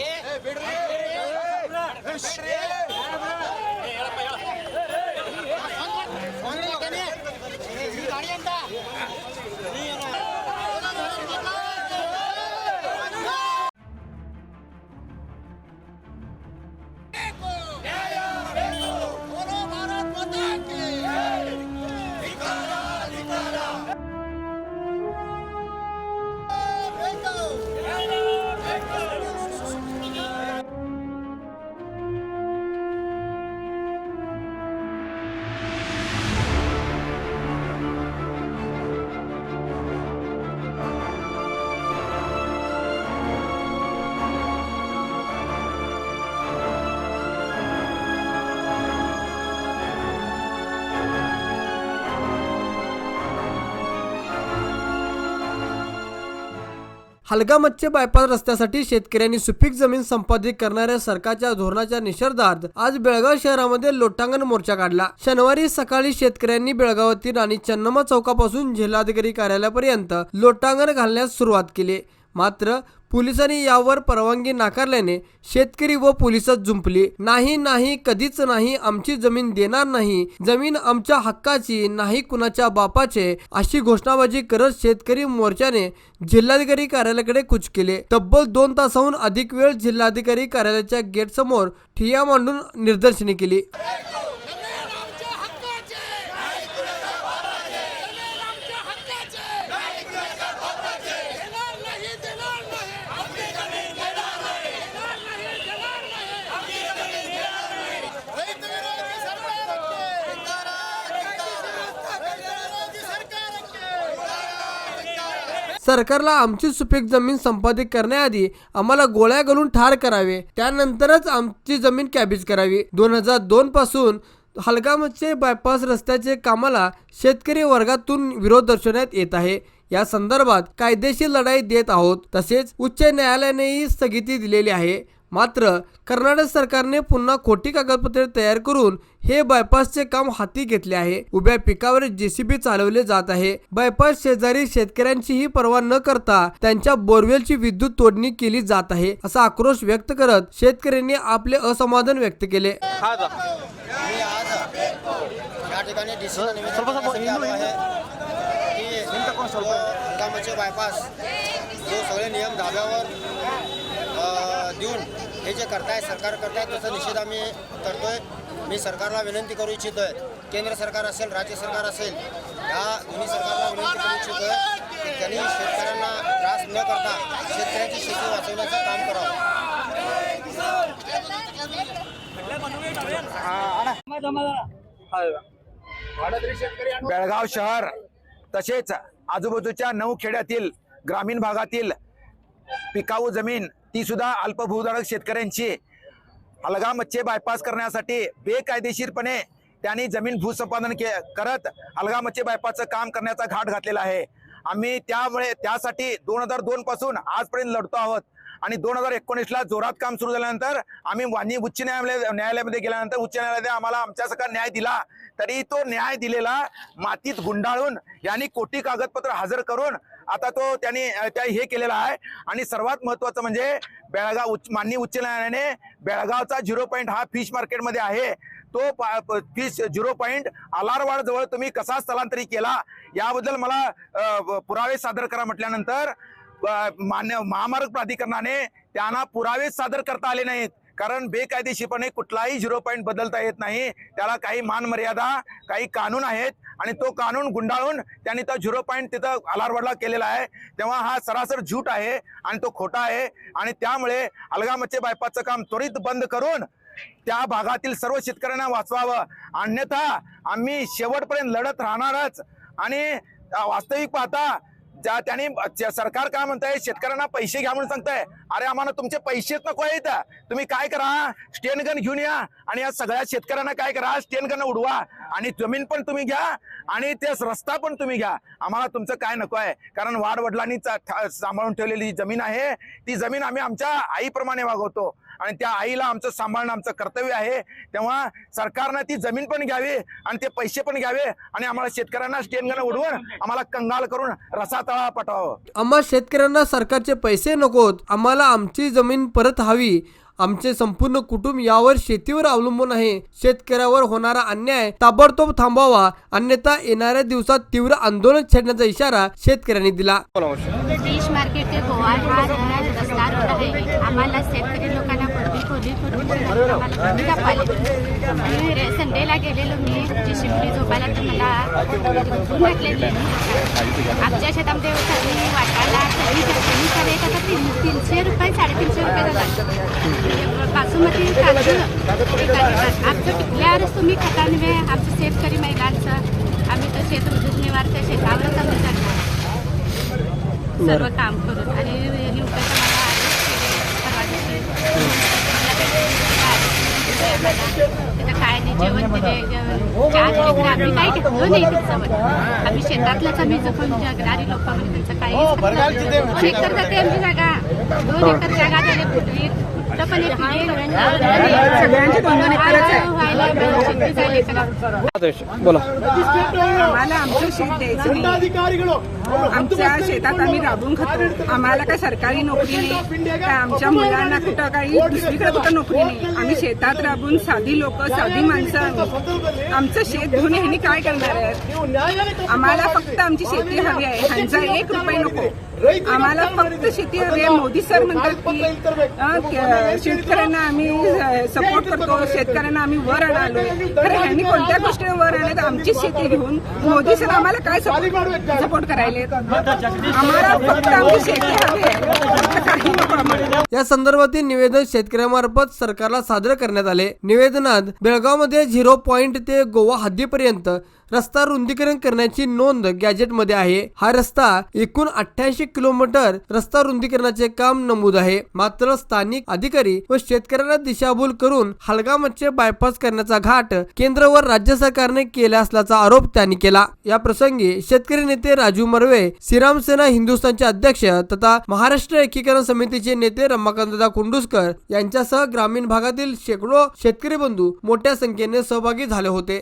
ಏ ಬಿಡ್ರಿ. ಬಿಡ್ರಿ. हलगामच्चे बायपास रस्त्यासाठी शेतकऱ्यांनी सुपीक जमीन संपादित करणाऱ्या सरकारच्या धोरणाच्या निषेधार्थ आज बेळगाव शहरामध्ये लोटांगण मोर्चा काढला. शनिवारी सकाळी शेतकऱ्यांनी बेळगावातील आणि चन्नमा चौकापासून जिल्हाधिकारी कार्यालयापर्यंत लोटांगण घालण्यास सुरुवात केली. मात्र पोलिसांनी यावर परवानगी नाकारल्याने शेतकरी व पोलिसात जुंपली नाही नाही कधीच नाही आमची जमीन देणार नाही. जमीन आमच्या हक्काची नाही कुणाच्या बापाचे अशी घोषणाबाजी करत शेतकरी मोर्चाने जिल्हाधिकारी कार्यालयाकडे कुच केले. तब्बल दोन तासाहून अधिक वेळ जिल्हाधिकारी कार्यालयाच्या गेट समोर मांडून निदर्शने केली. सरकारला आमची सुपीक जमीन संपादित करण्याआधी आम्हाला गोळ्या घालून ठार करावे. त्यानंतरच आमची जमीन कॅबीज करावी. दोन हजार दोन पासून हलगामचे बायपास रस्त्याचे कामाला शेतकरी वर्गातून विरोध दर्शवण्यात येत आहे. या संदर्भात कायदेशीर लढाई देत आहोत. तसेच उच्च न्यायालयानेही स्थगिती दिलेली आहे. मात्र कर्नाटक सरकारने पुन्हा खोटी कागदपत्रे तयार करून हे बायपासचे काम हाती घेतले आहे. उभ्या पिकावर जेसीबी चालवले जात आहे. बायपास शेजारी शेतकऱ्यांचीही पर्वा न करता त्यांच्या बोरवेलची विद्युत तोडणी केली जात आहे असा आक्रोश व्यक्त करत शेतकऱ्यांनी आपले असमाधान व्यक्त केले. आहे की जो बायपास सगळे नियम धाब्यावर देऊन हे जे करताय सरकार करताय त्याचा निषेध आम्ही करतोय मी सरकारला विनंती करू इच्छितोय केंद्र सरकार असेल राज्य सरकार असेल या दोन्ही सरकारला विनंती करू इच्छितोय की त्यांनी शेतकऱ्यांना त्रास न करता शेतकऱ्यांची शेती वाचवण्याचं काम करावं. बेळगाव शहर तसेच आजूबाजूच्या नऊ खेड्यातील ग्रामीण भागातील पिकाऊ जमीन ती सुद्धा अल्पभूधारक शेतकऱ्यांची. अलगामच्चे बायपास करण्यासाठी बेकायदेशीरपणे त्यांनी जमीन भूसंपादन के करत अलगामच्चे बायपासचं काम करण्याचा घाट घातलेला आहे. आम्ही त्यामुळे त्यासाठी दोन हजार दोन पासून आजपर्यंत लढतो आहोत. आणि दोन हजार एकोणीसला जोरात काम सुरू झाल्यानंतर आम्ही वाणी उच्च न्यायालय न्यायालयामध्ये गेल्यानंतर उच्च न्यायालयाने आम्हाला आमच्यासारखा न्याय दिला. तरी तो न्याय दिलेला मातीत गुंडाळून यांनी कोटी कागदपत्र हजर करून आता तो त्याने त्या हे केलेला आहे. आणि सर्वात महत्वाचं म्हणजे बेळगाव उच्च माननीय उच्च न्यायालयाने बेळगावचा झिरो पॉईंट हा फिश मार्केटमध्ये आहे. तो फिश झिरो पॉईंट आलारवाड जवळ तुम्ही कसा स्थलांतरित केला याबद्दल मला पुरावे सादर करा म्हटल्यानंतर मान्य महामार्ग प्राधिकरणाने त्यांना पुरावे सादर करता आले नाहीत. कारण बेकायदेशीरपणे कुठलाही झिरो पॉईंट बदलता येत नाही. त्याला काही मानमर्यादा काही कानून आहेत आणि तो कानून गुंडाळून त्यांनी तो झिरो पॉईंट तिथं अलारवडला केलेला आहे. तेव्हा हा सरासर झूट आहे आणि तो खोटा आहे आणि त्यामुळे अलगामचे बायपासचं काम त्वरित बंद करून त्या भागातील सर्व शेतकऱ्यांना वाचवावं. अन्यथा आम्ही शेवटपर्यंत लढत राहणारच आणि वास्तविक पाहता ज्या त्यांनी सरकार काय म्हणताय शेतकऱ्यांना पैसे घ्या म्हणून सांगताय. अरे आम्हाला तुमचे पैसेच नको आहेत. तुम्ही काय करा स्टेन गन घेऊन या आणि या सगळ्या शेतकऱ्यांना काय करा स्टेन गन उडवा आणि जमीन पण तुम्ही घ्या आणि ते रस्ता पण तुम्ही घ्या. आम्हाला तुमचं काय नको आहे. कारण वाडवडिलांनी चा- ठा- सांभाळून ठेवलेली जी जमीन आहे ती जमीन आम्ही आमच्या आईप्रमाणे वागवतो. आणि त्या आईला आमचं सांभाळणं आमचं कर्तव्य आहे. तेव्हा सरकारनं ती जमीन पण घ्यावी आणि ते पैसे पण घ्यावे आणि आम्हाला शेतकऱ्यांना स्टेनगण उडवून आम्हाला कंगाल करून रसा तळा पाठवावं आम्हा शेतकऱ्यांना सरकारचे पैसे नकोत आम्हाला आमची जमीन परत हवी. आमचे संपूर्ण कुटुंब यावर शेतीवर अवलंबून आहे. शेतकऱ्यावर होणारा अन्याय ताबडतोब थांबवावा. अन्यथा येणाऱ्या दिवसात तीव्र आंदोलन छेडण्याचा इशारा शेतकऱ्यांनी दिला. फिश मार्केट ते गोवा हा रस्ता रोड आहे. आम्हाला शेतकरी लोकांना खोली करून कमी रे- संडेला गेलेलो मी जी शिपली झोपायला तर मला धुवून घातलेली आमच्या शेतामध्ये सगळी वाटायला सगळी सगळी सगळे आता तीन तीनशे रुपये साडेतीनशे रुपये जातात बासुमती तांदूळ. आमचं पिकल्यावरच तुम्ही खाता नव्हे आमचं शेतकरी महिलांचं आम्ही तर शेत उद्योगनिवारच्या शेतावरच आम्ही जगणार सर्व काम करून. आणि युवकाचं मला आदेश केले परवा दिवशी. काही तिथं काय नाही जेवण चहा खरं आम्ही काही घेतलो नाही त्याच्यावर आम्ही शेतातलंच आम्ही जपून जगणारी लोक म्हणजे त्यांचं काही दोन एकर जाते आमची जागा. दोन एकर जागा झाली कुठली? शेती झाली करा आम्हाला आमचं शेत द्यायचं नाही. आमच्या शेतात आम्ही राबून खातो. आम्हाला काय सरकारी नोकरी नाही काय आमच्या मुलांना कुठं काही दुसरीकडे कुठं नोकरी नाही. आम्ही शेतात राबून साधी लोक साधी माणसं आम्ही आमचं शेत घेऊन ह्यांनी काय करणार आहे आम्हाला फक्त आमची शेती हवी आहे. ह्यांचा एक रुपये नको. आम्हाला फक्त शेती हवी आहे. मोदी सर म्हणतात की अं, क- शेतकऱ्यांना आम्ही सपोर्ट करतो. शेतकऱ्यांना आम्ही वर आणालोय. खरं ह्यांनी कोणत्या गोष्टीवर वर आणत आमची शेती घेऊन मोदी सर आम्हाला काय सपोर्ट करायले आम्हाला फक्त आमची शेती हवी या संदर्भातील निवेदन शेतकऱ्यांमार्फत सरकारला सादर करण्यात आले. निवेदनात बेळगावमध्ये झिरो पॉइंट ते गोवा हद्दीपर्यंत रस्ता रुंदीकरण करण्याची नोंद गॅजेटमध्ये आहे. हा रस्ता एकूण अठ्ठ्याऐंशी किलोमीटर रस्ता रुंदीकरणाचे काम नमूद आहे. मात्र स्थानिक अधिकारी व शेतकऱ्यांना दिशाभूल करून हलगामचे बायपास करण्याचा घाट केंद्र व राज्य सरकारने केला असल्याचा आरोप त्यांनी केला. या प्रसंगी शेतकरी नेते राजू मर्वे श्रीराम सेना हिंदुस्थानचे अध्यक्ष तथा महाराष्ट्र एकीकरण समितीचे नेते रमाकांतदा कुंडुसकर यांच्यासह ग्रामीण भागातील शेकडो शेतकरी बंधू मोठ्या संख्येने सहभागी झाले होते.